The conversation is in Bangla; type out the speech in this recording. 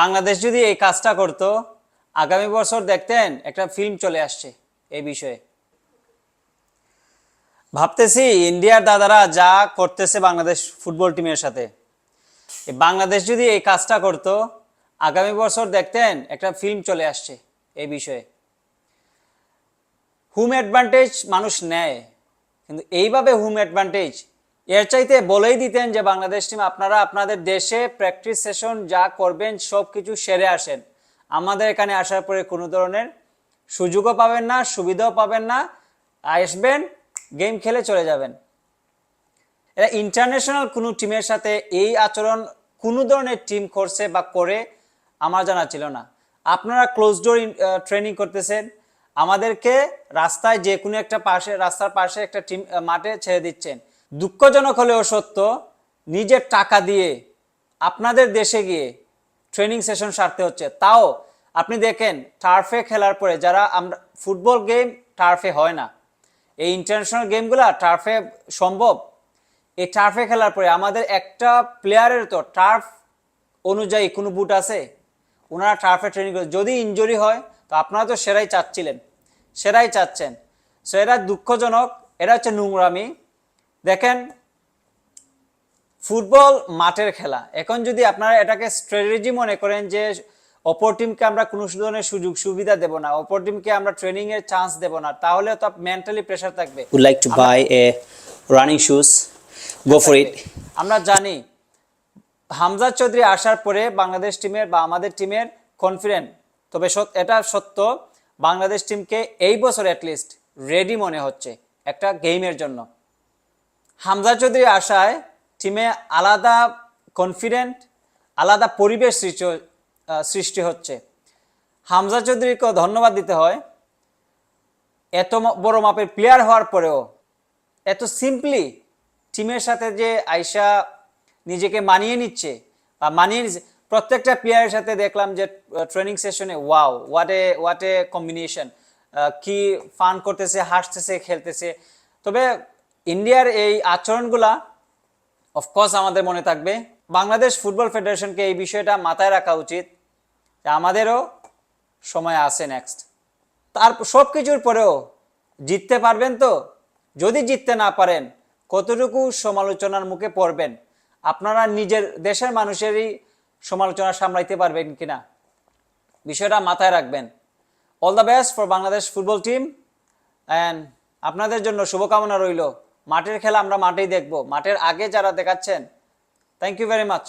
বাংলাদেশ যদি এই কাজটা করত, আগামী বছর দেখতেন একটা ফিল্ম চলে আসছে এই বিষয়ে। ভাবতেছি ইন্ডিয়ার দাদারা যা করতেছে বাংলাদেশ ফুটবল টিমের সাথে। বাংলাদেশ যদি এই কাজটা করত, আগামী বছর দেখতেন একটা ফিল্ম চলে আসছে এই বিষয়ে। হুম অ্যাডভান্টেজ মানুষ নেয়, কিন্তু এইভাবে হুম অ্যাডভান্টেজ এর চাইতে বলেই দিতেন যে, বাংলাদেশ টিম আপনারা আপনাদের দেশে প্র্যাকটিস সেশন যা করবেন সব কিছু সেরে আসেন। আমাদের এখানে আসার পরে কোনো ধরনের সুযোগও পাবেন না, সুবিধাও পাবেন না। আসবেন গেম খেলে চলে যাবেন। এরা ইন্টারন্যাশনাল কোনো টিমের সাথে এই আচরণ কোনো ধরনের টিম করছে বা করে আমার জানা ছিল না। আপনারা ক্লোজ ডোর ট্রেনিং করতেছেন। আমাদেরকে রাস্তায় যে কোনো একটা পাশে, রাস্তার পাশে একটা টিম মাঠে ছেড়ে দিচ্ছেন। দুঃখজনক হলেও সত্য, নিজের টাকা দিয়ে আপনাদের দেশে গিয়ে ট্রেনিং সেশন সারতে হচ্ছে। তাও আপনি দেখেন টার্ফে খেলার পরে যারা আমরা ফুটবল গেম টার্ফে হয় না। এই ইন্টারন্যাশনাল গেমগুলো টার্ফে সম্ভব। এই টার্ফে খেলার পরে আমাদের একটা প্লেয়ারের তো টার্ফ অনুযায়ী কোনো বুট আছে? ওনারা টার্ফে ট্রেনিং করে যদি ইনজুরি হয়, তো আপনারা তো সেরাই চাচ্ছিলেন। সেরাই চাচ্ছেন। সো এরা দুঃখজনক, এরা হচ্ছে নোংরামি। দেখেন ফুটবল মাঠের খেলা। এখন যদি আপনারা এটাকে স্ট্র্যাটেজি মনে করেন যে অপর টিমকে আমরা কোনো ধরনের সুযোগ সুবিধা দেব না অপর টিমকে আমরা ট্রেনিং এর চান্স দেব না তাহলে তো মেন্টালি প্রেশার থাকবে। Would like to buy a running shoes, go for it. আমরা জানি হামজা চৌধুরী আসার পরে বাংলাদেশ টিমের বা আমাদের টিমের কনফিডেন্ট তবে এটা সত্য বাংলাদেশ টিমকে এই বছর অ্যাটলিস্ট রেডি মনে হচ্ছে একটা গেমের জন্য। হামজা চৌধুরী আসায় টিমে আলাদা কনফিডেন্ট আলাদা পরিবেশ সৃষ্টি হচ্ছে। হামজা চৌধুরীকেও ধন্যবাদ দিতে হয়। এত বড় মাপের প্লেয়ার হওয়ার পরেও এত সিম্পলি টিমের সাথে যে আয়সা নিজেকে মানিয়ে নিচ্ছে বা মানিয়ে প্রত্যেকটা প্লেয়ারের সাথে দেখলাম যে ট্রেনিং সেশনে wow what a what a combination কি ফান করতেছে, হাসতেছে, খেলতেছে। তবে ইন্ডিয়ার এই আচরণগুলা অফকোর্স আমাদের মনে থাকবে। বাংলাদেশ ফুটবল ফেডারেশনকে এই বিষয়টা মাথায় রাখা উচিত আমাদেরও সময় আছে নেক্সট তার সব কিছুর পরেও জিততে পারবেন তো? যদি জিততে না পারেন, কতটুকু সমালোচনার মুখে পড়বেন? আপনারা নিজের দেশের মানুষেরই সমালোচনা সামলাইতে পারবেন কিনা? বিষয়টা মাথায় রাখবেন। All the best for Bangladesh football team and আপনাদের জন্য শুভকামনা রইল। মাঠের খেলা আমরা মাঠেই দেখব। মাঠের আগে যারা দেখাচ্ছেন থ্যাংক ইউ ভেরি মাচ